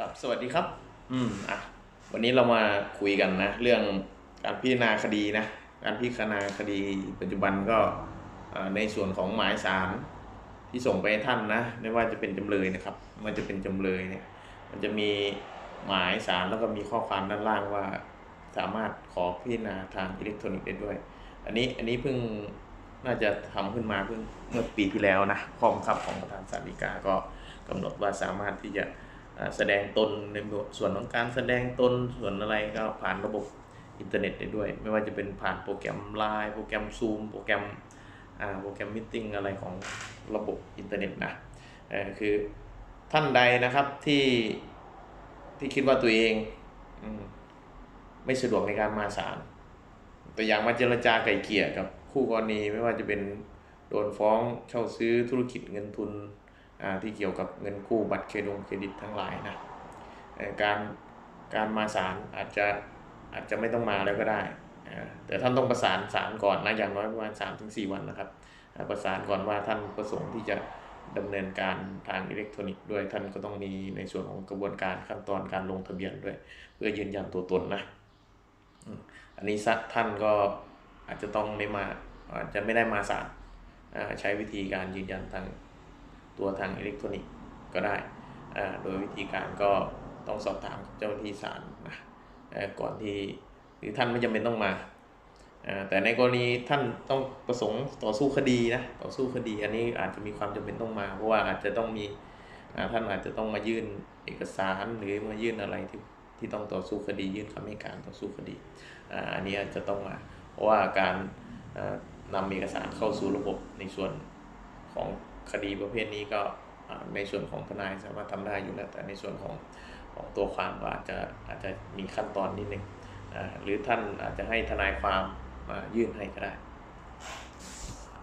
ครับสวัสดีครับ อืมอะวันนี้เรามาคุยกันนะ เรื่องการพิจารณาคดีนะ การพิจารณาคดี ปัจจุบันก็อ่าในส่วนของหมายสารที่ส่งไปให้ท่านนะ ไม่ว่าจะเป็นจำเลยนะครับไมันจะเป็นจำเลยเนี่ย มันจะมีหมายสารแล้วก็มีข้อความด้านล่างว่า สามารถขอพิจารณาทางอิเล็กทรอนิกส์ได้ด้วย อันนี้อันนี้เพิ่งน่าจะทำขึ้นมาเพิ่งเมื่อปีที่แล้วนะข้อบังคับของประธานศาลฎีกาก็กำหนดว่าสามารถที่จะอ่า แสดงตนในส่วนของการแสดงตนส่วนอะไรก็ผ่านระบบอินเทอร์เน็ตได้ด้วย ไม่ว่าจะเป็นผ่านโปรแกรม Line โปรแกรม Zoom โปรแกรมโปรแกรมมิ팅อะไรของระบบอินเทอร์เน็ตนะคือท่านใดนะครับที่ที่คิดว่าตัวเองไม่สะดวกในการมาศาลแต่อย่างมาเจรจาไก่เกลี่ยกับคู่กรณีไม่ว่าจะเป็นโดนฟ้องเช่าซื้อธุรกิจเงินทุน ที่เกี่ยวกับเงินกู้บัตรเครดิตเครดิตทั้งหลายนะการการมาศาลอาจจะอาจจะไม่ต้องมาแล้วก็ได้อ่าแต่ท่านต้องประสานศาลก่อนนะอย่างน้อยประมาณ 3-4ถึงวันนะครับ ประสานก่อนว่าท่านประสงค์ที่จะดำเนินการทางอิเล็กทรอนิกส์ด้วยท่านก็ต้องมีในส่วนของกระบวนการขั้นตอนการลงทะเบียนด้วย เพื่อยืนยันตัวตนนะอันนี้สักท่านก็อาจจะต้องไม่มาอาจจะไม่ได้มาศาลอ่าใช้วิธีการยืนยันทาง ตัวทางอิเล็กทรอนิกส์ก็ได้ โดยวิธีการก็ต้องสอบถามเจ้าหน้าที่ศาลนะก่อนที่หรือท่านไม่จำเป็นต้องมาแต่ในกรณีท่านต้องประสงค์ต่อสู้คดีนะต่อสู้คดีอันนี้อาจจะมีความจำเป็นต้องมา เพราะว่าอาจจะต้องมีท่านอาจจะต้องมายื่นเอกสารหรือมายื่นอะไรที่ที่ต้องต่อสู้คดี ยื่นคำให้การต่อสู้คดีอันนี้อาจจะต้องมา เพราะว่าการเอ่อนำเอกสารเข้าสู่ระบบในส่วนของ คดีประเภทนี้ก็ในส่วนของทนายสามารถทำได้อยู่แล้ว แต่ในส่วนของของตัวความก็อาจจะอาจจะมีขั้นตอนนิดนึงอ่าหรือท่านอาจจะให้ทนายความมายื่นให้ก็ได้